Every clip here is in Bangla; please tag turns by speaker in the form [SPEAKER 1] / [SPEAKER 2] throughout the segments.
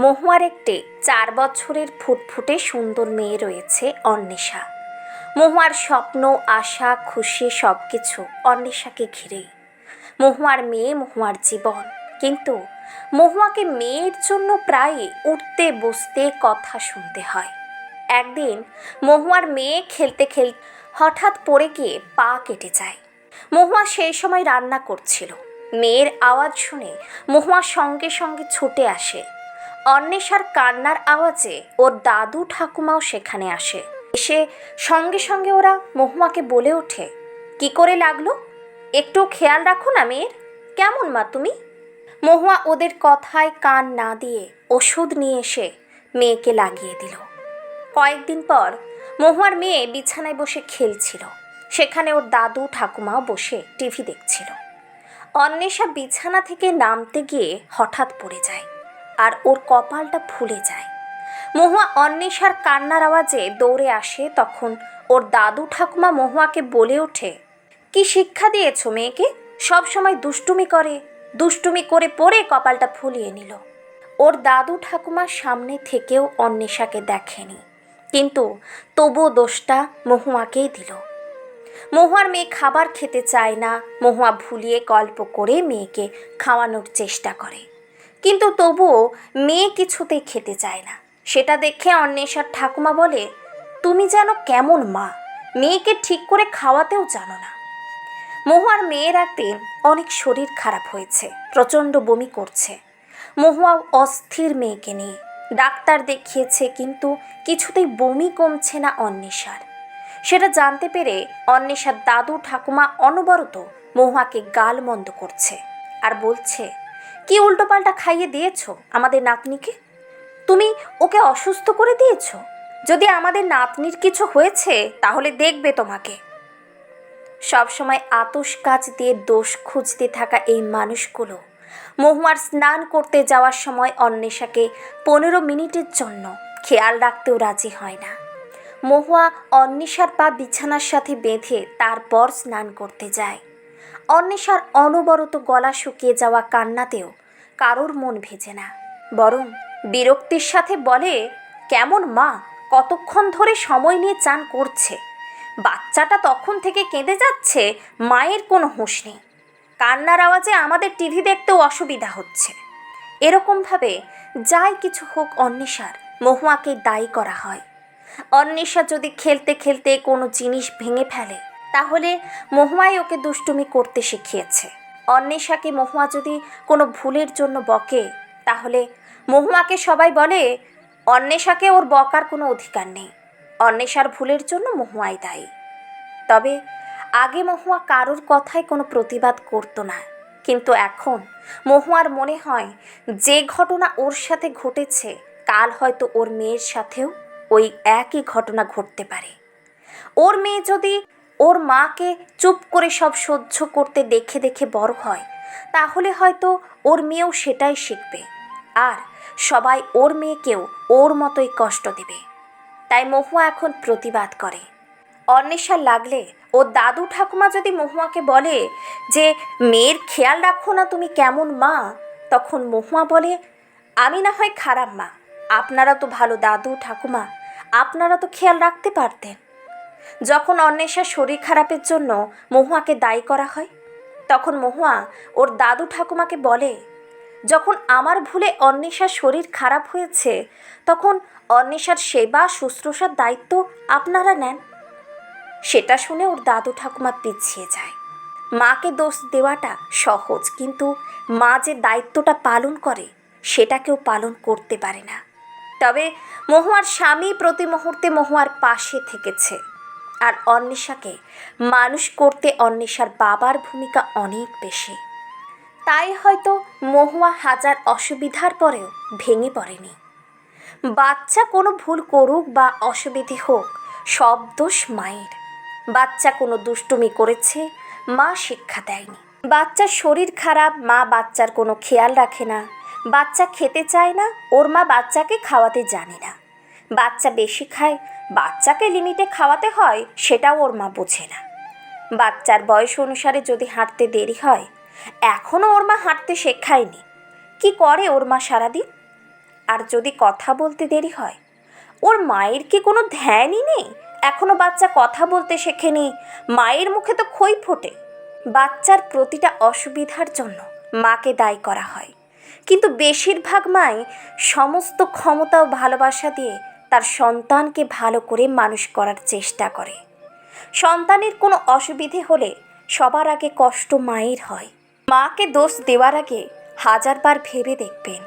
[SPEAKER 1] মহুয়ার একটি চার বছরের ফুটফুটে সুন্দর মেয়ে রয়েছে অন্বেষা। মহুয়ার স্বপ্ন, আশা, খুশি সব কিছু অন্বেষাকে ঘিরেই মহুয়ার মেয়ে মহুয়ার জীবন। কিন্তু মহুয়াকে মেয়ের জন্য প্রায় উঠতে, বসতে, কথা শুনতে হয়। একদিন মহুয়ার মেয়ে খেলতে খেল হঠাৎ পড়ে গিয়ে পা কেটে যায়। মহুয়া সেই সময় রান্না করছিল। মেয়ের আওয়াজ শুনে মহুয়া সঙ্গে সঙ্গে ছুটে আসে। অন্বেষার কান্নার আওয়াজে ওর দাদু ঠাকুমাও সেখানে আসে। এসে সঙ্গে সঙ্গে ওরা মহুয়াকে বলে ওঠে, কি করে লাগল? একটু খেয়াল রাখো না মেয়ের। কেমন মা তুমি? মহুয়া ওদের কথায় কান না দিয়ে ওষুধ নিয়ে এসে মেয়েকে লাগিয়ে দিল। কয়েকদিন পর মহুয়ার মেয়ে বিছানায় বসে খেলছিল। সেখানে ওর দাদু ঠাকুমাও বসে টিভি দেখছিল। অন্বেষা বিছানা থেকে নামতে গিয়ে হঠাৎ পড়ে যায়। আর ওর কপালটা ফুলে যায়। মহুয়া অন্বেষার কান্নার আওয়াজে দৌড়ে আসে তখন ওর দাদু ঠাকুমা মহুয়াকে বলে ওঠে, কি শিক্ষা দিয়েছ মেয়েকে? সব সময় দুষ্টুমি করে দুষ্টুমি করে পড়ে কপালটা ফুলিয়ে নিল। ওর দাদু ঠাকুমার সামনে থেকেও অন্বেষাকে দেখেনি, কিন্তু তবু দোষটা মহুয়াকেই দিল। মহুয়ার মেয়ে খাবার খেতে চায় না, মহুয়া ভুলিয়ে গল্প করে মেয়েকে খাওয়ানোর চেষ্টা করে। কিন্তু তবুও মেয়ে কিছুতেই খেতে চায় না। সেটা দেখে অন্বেষার ঠাকুমা বলে, তুমি যেন কেমন মা, মেয়েকে ঠিক করে খাওয়াতেও জানো না। মহুয়ার মেয়ের একদিন অনেক শরীর খারাপ হয়েছে, প্রচণ্ড বমি করছে। মহুয়া অস্থির মেয়েকে নিয়ে, ডাক্তার দেখিয়েছে কিন্তু কিছুতেই বমি কমছে না অন্বেষার। সেটা জানতে পেরে অন্বেষার দাদু ঠাকুমা অনবরত মহুয়াকে গাল মন্দ করছে আর বলছে কি উল্টোপাল্টা খাইয়ে দিয়েছ আমাদের নাতনিকে? তুমি ওকে অসুস্থ করে দিয়েছ? যদি আমাদের নাতনির কিছু হয়েছে, তাহলে দেখবে তোমাকে। সবসময় আতস কাজ দিয়ে দোষ খুঁজতে থাকা এই মানুষগুলো, মহুয়ার স্নান করতে যাওয়ার সময় অন্বেষাকে পনেরো মিনিটের জন্য খেয়াল রাখতেও রাজি হয় না। মহুয়া অন্বেষার পা বিছানার সাথে বেঁধে তারপর স্নান করতে যায়। অন্বেষার অনবরত গলা শুকিয়ে যাওয়া কান্নাতেও কারোর মন ভেজে না। বরং বিরক্তির সাথে বলে, কেমন মা, কতক্ষণ ধরে সময় নিয়ে চান করছে? বাচ্চাটা তখন থেকে কেঁদে যাচ্ছে, মায়ের কোনো হুঁশ নেই। কান্নার আওয়াজে আমাদের টিভি দেখতেও অসুবিধা হচ্ছে। এরকমভাবে যাই কিছু হোক অন্বেষার, মহুয়াকে দায়ী করা হয়। অন্বেষা যদি খেলতে খেলতে কোনো জিনিস ভেঙে ফেলে তাহলে মহুয়াই ওকে দুষ্টুমি করতে শিখিয়েছে। অন্বেষাকে মহুয়া যদি কোনো ভুলের জন্য বকে, তাহলে মহুয়াকে সবাই বলে, অন্বেষাকে ওর বকার কোনো অধিকার নেই। অন্বেষার ভুলের জন্য মহুয়াই দায়ী। তবে আগে মহুয়া কারোর কথায় কোনো প্রতিবাদ করতো না। কিন্তু এখন মহুয়ার মনে হয়, যে ঘটনা ওর সাথে ঘটেছে, কাল হয়তো ওর মেয়ের সাথেও ওই একই ঘটনা ঘটতে পারে। ওর মেয়ে যদি ওর মাকে চুপ করে সব সহ্য করতে দেখে দেখে বড় হয়। তাহলে হয়তো ওর মেয়েও সেটাই শিখবে। আর সবাই ওর মেয়েকেও ওর মতোই কষ্ট দেবে। তাই মহুয়া এখন প্রতিবাদ করে। অন্বেষা লাগলে ও দাদু ঠাকুমা যদি মহুয়াকে বলে যে, মেয়ের খেয়াল রাখো না তুমি কেমন মা তখন মহুয়া বলে, আমি না হয় খারাপ মা। আপনারা তো ভালো দাদু ঠাকুমা। আপনারা তো খেয়াল রাখতে পারতেন। যখন অন্বেষার শরীর খারাপের জন্য মহুয়াকে দায়ী করা হয়, তখন মহুয়া ওর দাদু ঠাকুমাকে বলে, যখন আমার ভুলে অন্বেষার শরীর খারাপ হয়েছে, তখন অন্বেষার সেবা শুশ্রূষার দায়িত্ব আপনারা নেন। সেটা শুনে ওর দাদু ঠাকুমা পিছিয়ে যায়। মাকে দোষ দেওয়াটা সহজ, কিন্তু মা যে দায়িত্বটা পালন করে, সেটা কেউ পালন করতে পারে না। তবে মহুয়ার স্বামী প্রতি মুহূর্তে মহুয়ার পাশে থেকেছে। আর অন্বেষাকে, মানুষ করতে অন্বেষার বাবার ভূমিকা অনেক বেশি। তাই হয়তো মহুয়া হাজার অসুবিধার পরেও ভেঙে পড়েনি। বাচ্চা কোনো ভুল করুক বা অসুবিধে হোক, সব দোষ মায়ের। বাচ্চা কোনো দুষ্টুমি করেছে, মা শিক্ষা দেয়নি। বাচ্চার শরীর খারাপ, মা বাচ্চার কোনো খেয়াল রাখে না। বাচ্চা খেতে চায় না, ওর মা বাচ্চাকে খাওয়াতে জানে না। বাচ্চা বেশি খায়, বাচ্চাকে লিমিটে খাওয়াতে হয়, সেটাও ওর মা বোঝে না। বাচ্চার বয়স অনুসারে যদি হাঁটতে দেরি হয় এখনও ওর মা হাঁটতে শেখায়নি। কি করে ওর মা সারাদিন? আর যদি কথা বলতে দেরি হয়, ওর মায়ের কি কোনো ধ্যানই নেই? এখনও বাচ্চা কথা বলতে শেখেনি, মায়ের মুখে তো খই ফোটে। বাচ্চার প্রতিটা অসুবিধার জন্য মাকে দায়ী করা হয়। কিন্তু বেশিরভাগ মাই সমস্ত ক্ষমতা ও ভালোবাসা দিয়ে তার সন্তানকে ভালো করে মানুষ করার চেষ্টা করে। সন্তানের কোনো অসুবিধে হলে সবার আগে কষ্ট মায়ের হয়। মাকে দোষ দেওয়ার আগে হাজারবার ভেবে দেখবেন।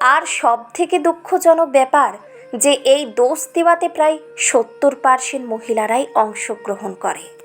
[SPEAKER 1] আর সব থেকে দুঃখজনক ব্যাপার যে এই দোষ দেওয়াতে প্রায় সত্তর পার্সেন্ট মহিলারাই অংশগ্রহণ করে।